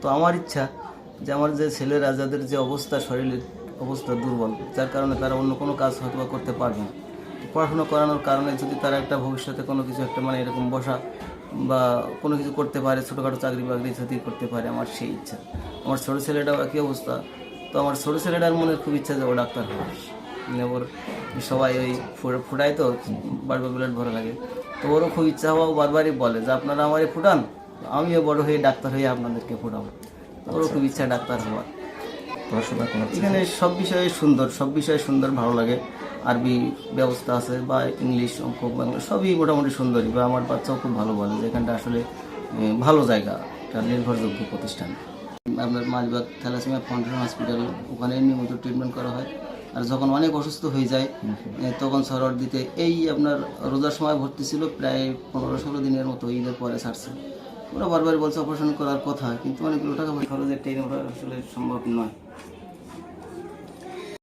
তো আমার ইচ্ছা যে আমার যে ছেলেরা, যাদের যে অবস্থা শরীরের অবস্থা দুর্বল, যার কারণে তারা অন্য কোনো কাজ হয়তো করতে পারবে না। পড়াশোনা করানোর কারণে যদি তারা একটা ভবিষ্যতে কোনো কিছু একটা মানে এরকম বসা বা কোনো কিছু করতে পারে, ছোটোখাটো চাকরি বাকরি যদি করতে পারে, আমার সেই ইচ্ছা। আমার ছোটো ছেলেটাও একই অবস্থা। তো আমার ছোটো ছেলেটার মনে খুব ইচ্ছা যে ও ডাক্তার হবে। মানে ওর সবাই ওই ফুটায় তো, বারবার বুলেট ভরা লাগে। তো ওরও খুব ইচ্ছা হওয়া বারবারই বলে যে, আপনারা আমারে ফুটান। আমিও বড় হয়ে ডাক্তার হয়ে আপনাদেরকে ফুটাবো। তো ওরও খুব ইচ্ছা ডাক্তার হওয়ার। পড়াশোনা এখানে সব বিষয়ে সুন্দর সব বিষয়ে সুন্দর ভালো লাগে। আরবি ব্যবস্থা আছে বা ইংলিশ অঙ্ক বাংলা সবই মোটামুটি সুন্দরই। বা আমার বাচ্চাও খুব ভালো বলে যে এখানটা আসলে ভালো জায়গা। একটা নির্ভরযোগ্য প্রতিষ্ঠান। আপনার মালিবাগ থ্যালাসেমিয়া ফাউন্ডেশন হসপিটাল ওখানে নিয়মিত ট্রিটমেন্ট করা হয়। আর যখন অনেক অসুস্থ হয়ে যায় তখন সরর দিতে এই আপনার রোজার সময় ভর্তি ছিল প্রায় পনেরো ষোলো দিনের মতো ঈদের পরে ছাড়ছে। ওরা বারবার বলছে অপারেশন করার কথা, কিন্তু অনেকগুলো টাকা খরচের ট্রেন ওরা আসলে সম্ভব নয়।